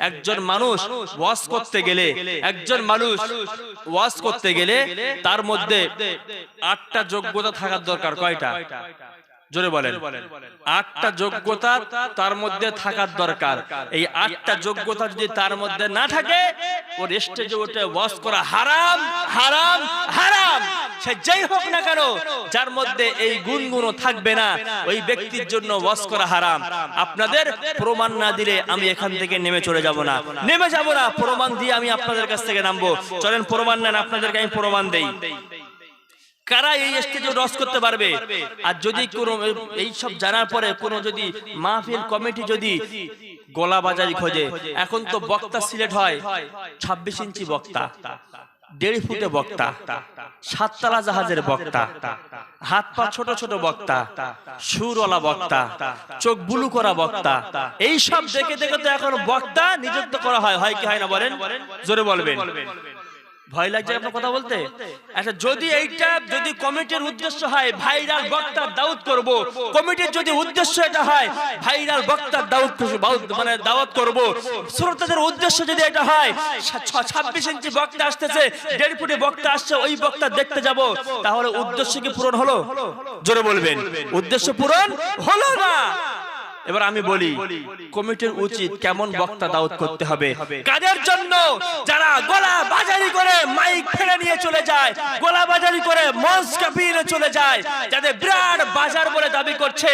একজন মানুষ ওয়াজ করতে গেলে একজন মানুষ ওয়াজ করতে গেলে তার মধ্যে আটটা যোগ্যতা থাকার দরকার কয়টা? জোরে বলেন। আটটা যোগ্যতা তার মধ্যে থাকার দরকার। এই আটটা যোগ্যতা যদি তার মধ্যে না থাকে ওর স্টেজে উঠে ওয়াজ করা হারাম হারাম হারাম সে যেই হোক না কেন যার মধ্যে এই গুণগুলো থাকবে না ওই ব্যক্তির জন্য ওয়াজ করা হারাম। আপনাদের প্রমাণ না দিলে আমি এখান থেকে নেমে চলে যাব না। নেমে যাব না প্রমাণ দিয়ে আমি আপনাদের কাছ থেকে নামবো। চলেন প্রমাণ নেন আপনাদেরকে আমি প্রমাণ দেই। কারা এই স্টেজে রস করতে পারবে? আর যদি কোনো, এই সব জানার পরে কোনো যদি মাহফিল কমিটি যদি গোলা বাজারি খোঁজে, এখন তো বক্তা সিলেট হয়, ছাব্বিশ ইঞ্চি বক্তা, দেড় ফুটে বক্তা, সাততলা জাহাজের বক্তা, হাত পা ছোট ছোট বক্তা, সুরওয়ালা বক্তা, চোখ বুলু করা বক্তা, এই সব দেখে দেখে তো এখন বক্তা নিযুক্ত করা হয় হয় কি হয় না বলেন? জোরে বলবেন। ভয় লাগছে আপনার কথা বলতে? আচ্ছা যদি এইটা যদি কমিটির উদ্দেশ্য হয়, ভাইরাল বক্তা দাউদ করব। কমিটির যদি উদ্দেশ্য এটা হয়, ভাইরাল বক্তা দাউদ মানে দাওয়াত করব। শ্রোতাদের উদ্দেশ্য যদি এটা হয় ছাব্বিশ ইঞ্চি বক্তা আসতেছে, দেড় ফুটে বক্তা আসছে, ওই বক্তা দেখতে যাব। তাহলে উদ্দেশ্য কি পূরণ হলো? জোরে বলবেন। উদ্দেশ্য পূরণ হলো না। এবার আমি বলি কমিটির উচিত কেমন বক্তা দাওয়াত করতে হবে? কাদের জন্য? যারা গলা বাজারি করে মাইক ফেলে নিয়ে চলে যায় গলা বাজারি করে মঞ্চ কাঁপিয়ে চলে যায় যাদের বিরাট বাজার বলে দাবি করছে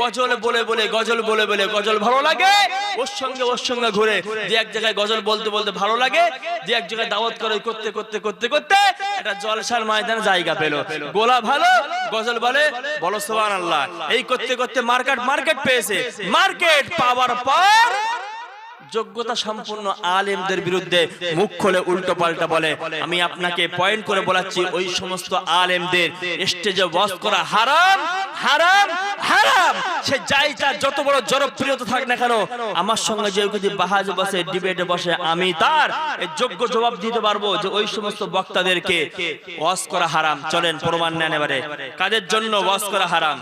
গজল বলে বলে গজল বলে বলে গজল ভালো লাগে ওর সঙ্গে ওর সঙ্গে ঘুরে যে এক জায়গায় গজল বলতে বলতে ভালো লাগে যে এক জায়গায় দাওয়াত করে করতে করতে করতে করতে একটা জলসার ময়দানে জায়গা পেল। গোলা ভালো গজল বলে বলো সোহান আল্লাহ এই করতে করতে মার্কেট মার্কেট পেয়েছে। মার্কেট পাওয়ার পর যোগ্যতা সম্পন্ন আলেমদের বিরুদ্ধে মুখ খুলে উল্টো পাল্টা বলে আমি আপনাকে পয়েন্ট করে বলাচ্ছি ওই সমস্ত আলেমদের স্টেজে বস করা হারাম হারাম হারাম। সে যাই তার যত বড় জনপ্রিয়তা থাক না কেন আমার সঙ্গে যে যদি বাহাজ বসে ডিবেটে বসে আমি তার যোগ্য জবাব দিতে পারব যে ওই সমস্ত বক্তাদেরকে ওয়াজ করা হারাম। চলেন প্রমাণ নেন এবারে। কাদের জন্য ওয়াজ করা হারাম?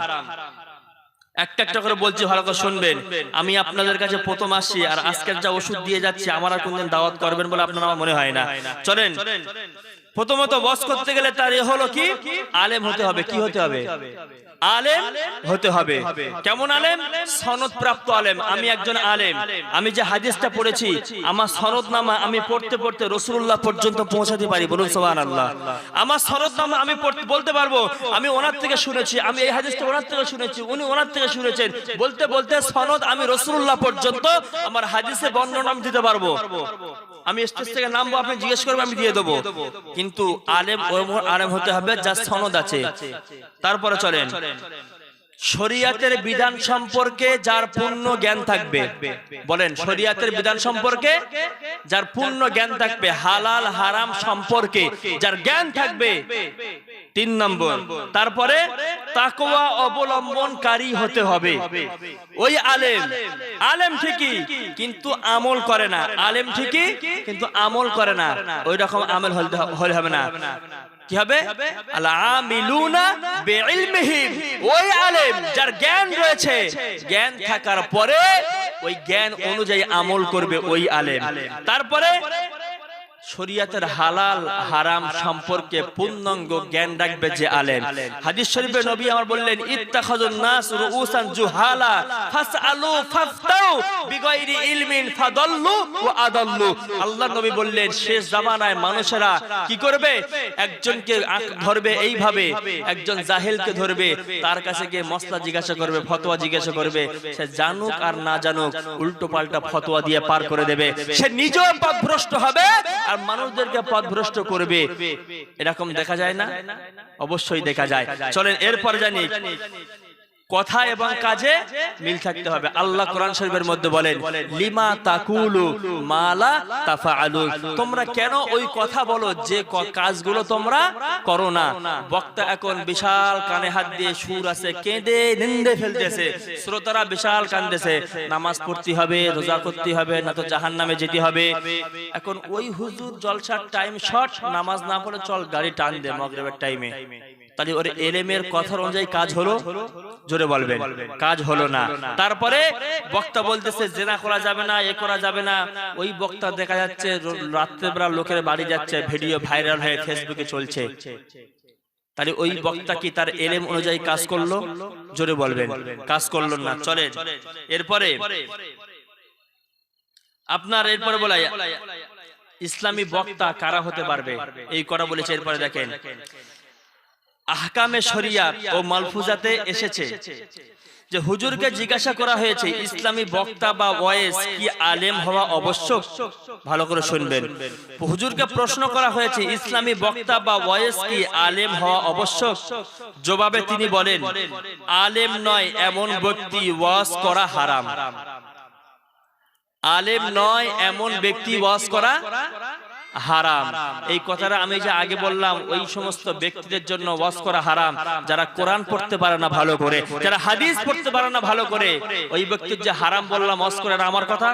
একটা একটা করে বলছি, ভালো করে শুনবেন। আমি আপনাদের কাছে প্রথম আসছি আর আজকের যা ওষুধ দিয়ে যাচ্ছি, আমার আর কোনদিন দাওয়াত করবেন বলে আপনার আমার মনে হয় না। চলেন। প্রথমত বস করতে গেলে তার এ হলো কি? আলেম হতে হবে। কি হতে হবে? আলেম হতে হবে। কেমন আলেম? সনদ প্রাপ্ত আলেম। আমি একজন আলেম। আমি যে হাদিসটা পড়েছি, আমার সনদ নামা আমি পড়তে পড়তে রসুল্লাহ পর্যন্ত পৌঁছাতে পারি বলুন সোহান আল্লাহ আমার সনদ নামা আমি বলতে পারব? আমি ওনার থেকে শুনেছি, আমি এই হাদিসটা ওনার থেকে শুনেছি, উনি ওনার থেকে শুনেছেন। বলতে বলতে সনদ আমি রসুল্লাহ পর্যন্ত আমার হাদিসে বর্ণনা আমি দিতে পারব। আমি স্টেজ থেকে নামবো আপনি জিজ্ঞেস করবেন আমি দিয়ে দেবো। কিন্তু আলেম আলেম হতে হবে যার সনদ আছে। তারপরে চলেন। শরিয়াতের বিধান সম্পর্কে যার পূর্ণ জ্ঞান থাকবে। বলেন শরিয়াতের বিধান সম্পর্কে যার পূর্ণ জ্ঞান থাকবে হালাল হারাম সম্পর্কে যার জ্ঞান থাকবে। তিন নম্বর। তারপরে তাকোয়া অবলম্বনকারী হতে হবে। ওই আলেম। আলেম ঠিকই, কিন্তু আমল করে না। আলেম ঠিকই, কিন্তু আমল করে না। ওই রকম আমল হলে হবে না। কি হবে? ওই আলেম যার জ্ঞান রয়েছে, জ্ঞান থাকার পরে ওই জ্ঞান অনুযায়ী আমল করবে ওই আলেম। তারপরে শরিয়াতের হালাল, হারাম সম্পর্কে পূর্ণাঙ্গ জ্ঞান রাখবে যে আলেম। হাদিস শরীফে নবী আমার বললেন, ইত্তাখাযুন নাস রুউসান জুহালা ফাসআলু ফাফতাউ বিগাইরি ইলমিন ফাদাল্লু ওয়া আদাল্লু। আল্লাহর নবী বললেন, শেষ জামানায় মানুষেরা কি করবে? একজনকে ধরবে এইভাবে, একজন জাহেলকে ধরবে, তার কাছে গিয়ে মসলা জিজ্ঞাসা করবে, ফতোয়া জিজ্ঞাসা করবে। সে জানুক আর না জানুক উল্টো পাল্টা ফতোয়া দিয়ে পার করে দেবে। সে নিজেও পথভ্রষ্ট হবে আর মানুষদেরকে পথ ভ্রষ্ট করবে। এরকম দেখা যায় না? অবশ্যই দেখা যায়। চলেন এরপর জানি। কথা এবং কাজে মিল থাকতে হবে। আল্লাহ কোরআন শরীফের মধ্যে বলেন লিমা তাকুলু মালা তাফাআলু। তোমরা কেন ওই কথা বলো যে কাজগুলো তোমরা করো না? বক্তা এখন বিশাল কানে হাত দিয়ে সুর আছে কেঁদে নিন্দে ফেলতেছে। শ্রোতারা বিশাল কান্দেছে। নামাজ পড়তে হবে রোজা করতে হবে না তো জাহান্নামে যেতে হবে। এখন ওই হুজুর জলসার টাইম শর্ট নামাজ না পড়ে চল গাড়ি টান দে মগরিবের টাইমে তাহলে ওর এলেমের কথার অনুযায়ী কাজ হলো? জোরে বলবেন কাজ হলো না। তারপরে বক্তা বলতেছে জেনা করা যাবে না এ করা যাবে না। ওই বক্তা দেখা যাচ্ছে রাত্রেবেলা লোকের বাড়ি যাচ্ছে ভিডিও ভাইরাল হয়ে ফেসবুকে চলছে। তাহলে ওই বক্তা কি তার এলেম অনুযায়ী কাজ করল? জোরে বলবেন কাজ করল না চলে এরপরে আপনার এরপরে বলা ইসলামী বক্তা কারা হতে পারবে? এই করা বলেছে এরপরে দেখেন। আহকামে শরিয়াত ও মালফুজাতে এসেছে। যে হুজুরকে জিজ্ঞাসা করা হয়েছে, ইসলামী বক্তা বা ওয়েস কি আলেম হওয়া আবশ্যক? ভালো করে শুনবেন। হুজুরকে প্রশ্ন করা হয়েছে, ইসলামী বক্তা বা ওয়েস কি আলেম হওয়া আবশ্যক? জবাবে তিনি বলেন, আলেম নয়, এমন ব্যক্তি ওয়াজ করা হারাম। আলেম নয়, এমন ব্যক্তি ওয়াজ করা হারাম। এই কথাটা আমি যে আগে বললাম ওই সমস্ত ব্যক্তিদের জন্য ওয়াজ করা হারাম। যারা কোরআন পড়তে পারে না ভালো করে যারা হাদিস পড়তে পারে না ভালো করে ওই ব্যক্তির যে হারাম বললাম ওয়াজ করে আমার কথা?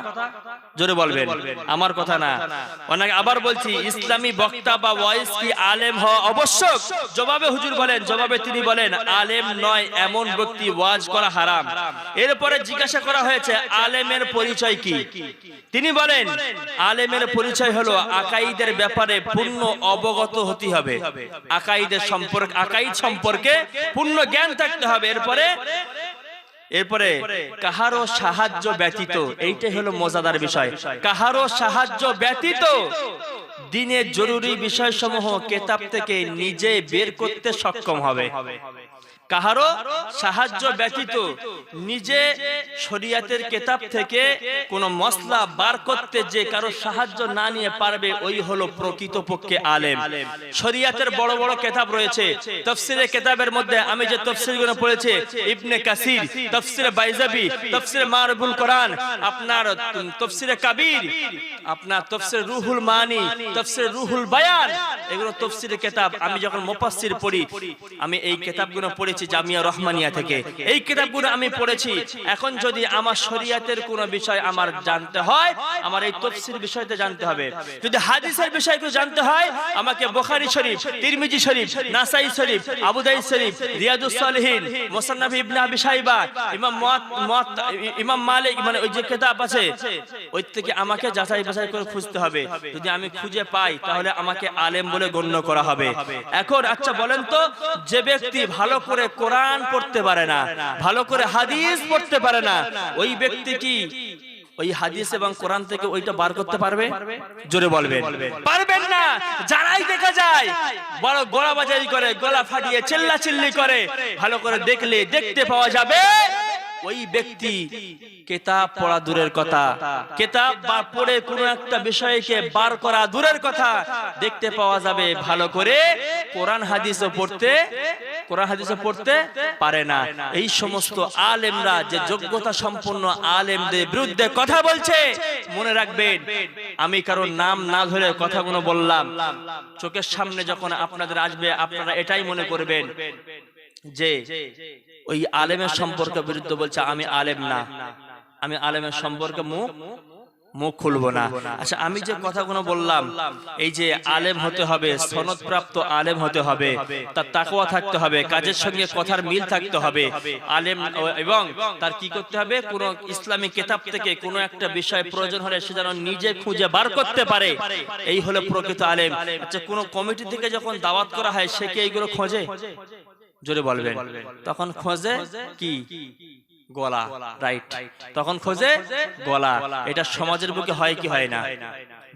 জোরে বলবেন। আমার কথা না। অনেক আবার বলছি ইসলামী বক্তা বা ওয়াইস কি আলেম হওয়া আবশ্যক? জবাবে হুজুর বলেন জবাবে তিনি বলেন আলেম নয় এমন ব্যক্তি ওয়াজ করা হারাম। এরপরে জিজ্ঞাসা করা হয়েছে আলেমের পরিচয় কি? তিনি বলেন আলেমের পরিচয় হলো আকাইদের ব্যাপারে পূর্ণ অবগত হতে হবে। আকাইদের সম্পর্কে আকাইদ সম্পর্কে পূর্ণ জ্ঞান থাকতে হবে। এরপরে এরপরে কাহারও সাহায্য ব্যতীত এইটাই হলো মজাদার বিষয়। কাহারও সাহায্য ব্যতীত দিনের জরুরি বিষয়সমূহ কেতাব থেকে নিজে বের করতে সক্ষম হবে। কাহারও সাহায্য ব্যতীত নিজে শরিয়াতের কেতাব থেকে কোন মশলা বার করতে যে কারও সাহায্য না নিয়ে পারবে ওই হলো প্রকৃতপক্ষে আলেম। শরিয়াতের বড় বড় কেতাব রয়েছে তফসিরে কেতাবের মধ্যে আমি যে তফসিরগুলো পড়েছি ইবনে কাসির তফসিরে বাইজাবি তফসিরে মারবুল কোরআন আপনার তফসিরে কাবির আপনার তফসিরে রুহুল মানি তফসিরে রুহুল বায়ান এগুলো তফসিরে কেতাব আমি যখন মুফাসসির পড়ি আমি এই কেতাবগুলো পড়েছি জামিয়া রহমানিয়া থেকে। এই কিতাবগুলো আমি পড়েছি। এখন যদি আমার শরিয়াতের কোনো বিষয় আমার জানতে হয়, আমার এই তফসির বিষয়তে জানতে হবে। যদি হাদিসের বিষয়কে জানতে হয়, আমাকে বুখারী শরীফ, তিরমিজি শরীফ, নাসাই শরীফ, আবু দাউদ শরীফ, রিয়াদুস সালিহিন, মুসান্নাফ ইবনে ইমাম ইমাম মালিক মানে ওই যে কিতাব আছে, ওই থেকে আমাকে যাচাই বাছাই করে খুঁজতে হবে। যদি আমি খুঁজে পাই, তাহলে আমাকে আলেম বলে গণ্য করা হবে। এখন আচ্ছা বলেন তো, যে ব্যক্তি ভালো করে কোরআন পড়তে পারে না, ভালো করে হাদিস পড়তে পারে না, ওই ব্যক্তি কি? ওই হাদিস এবং কোরআন থেকে ওইটা বার করতে পারবে? জোরে বলবেন। পারবেন না, যারাই দেখা যায়, বড় গলা বাজারি করে, গলা ফাটিয়ে চিল্লা চিল্লি করে, ভালো করে দেখলে, দেখতে পাওয়া যাবে। ওই ব্যক্তি কেতাব পড়া দূরের কথা। কেতাব বা পড়ে কোনো একটা বিষয়কে বার করা দূরের কথা। দেখতে পাওয়া যাবে ভালো করে কোরআন হাদিসও পড়তে, কোরআন হাদিসও পড়তে পারে না। এই সমস্ত আলেমরা যে যোগ্যতা সম্পন্ন আলেমদের বিরুদ্ধে কথা বলছে, মনে রাখবেন, আমি কারও নাম না ধরে কথাগুলো বললাম। চোখের সামনে যখন আপনাদের আসবে, আপনারা এটাই মনে করবেন যে ওই আলেমের সম্পর্কে বিরুদ্ধে বলছে আমি আলেম না। আমি আলেমের সম্পর্কে মুখ মুখ খুলবো না। আচ্ছা আমি যে কথাগুলো বললাম এই যে আলেম হতে হবে সনদপ্রাপ্ত আলেম হতে হবে তার তাকওয়া থাকতে হবে কাজের সঙ্গে কথার মিল থাকতে হবে আলেম এবং তার কি করতে হবে কোন ইসলামী কিতাব থেকে কোনো একটা বিষয় প্রয়োজন হলে সে যেন নিজে খুঁজে বার করতে পারে। এই হলো প্রকৃত আলেম। আচ্ছা কোন কমিটি থেকে যখন দাওয়াত করা হয় সে কি এইগুলো খোঁজে জোরে বলবেন। তখন খোঁজে কি? গলা। রাইট তখন খোঁজে গলা। এটা সমাজের বুকে হয় কি হয় না?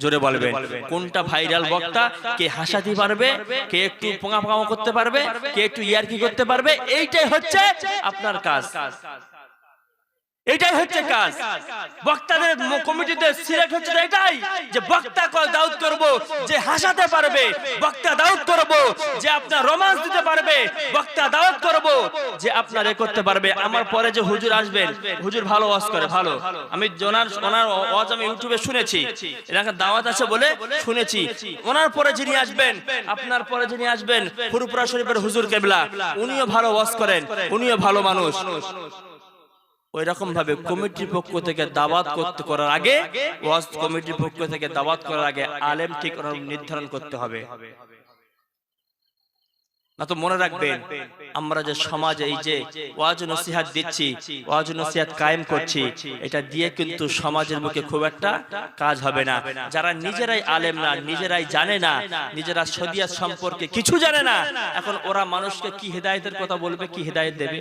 জোরে বলবেন। কোনটা ভাইরাল বক্তা কে হাসাতে পারবে? কে একটু পোঙা পোঙা করতে পারবে? কে একটু ইয়ারকি করতে পারবে? এইটাই হচ্ছে আপনার কাজ। এটাই হচ্ছে কাজ। বক্তাদের কমিটিতে সিলেক্ট হচ্ছে এটাই যে বক্তা দাউদ করব, যে হাসাতে পারবে, বক্তা দাউদ করব, যে আপনার রোমান্স দিতে পারবে, বক্তা দাওয়াত করব, যে আপনার করতে পারবে। আমার পরে যে হুজুর আসবেন, হুজুর ভালো ওয়াজ করে, ভালো। আমি ওনার ওনার ওয়াজ আমি ইউটিউবে শুনেছি। দাওয়াত আছে বলে শুনেছি। ওনার পরে যিনি আসবেন, আপনার পরে যিনি আসবেন, ফুরুপুরা শরীফের হুজুর কেবলা, উনিও ভালো ওয়াজ করেন, উনিও ভালো মানুষ। ওই রকম ভাবে কমিটির পক্ষ থেকে দাওয়াত করতে করার আগে, ওয়াজ কমিটির পক্ষ থেকে দাওয়াত করার আগে আলেম ঠিক নির্ধারণ করতে হবে। না তো মনে রাখবেন, আমরা যে সমাজে এই যে ওয়াজ নসিহাত দিচ্ছি, ওয়াজ নসিহাত কায়েম করছি, এটা দিয়ে কিন্তু সমাজের মুখে খুব একটা কাজ হবে না। যারা নিজেরাই আলেম না, নিজেরাই জানে না, নিজেরা শরিয়াত সম্পর্কে কিছু জানে না, এখন ওরা মানুষকে কি হেদায়েতের কথা বলবে, কি হেদায়েত দেবে?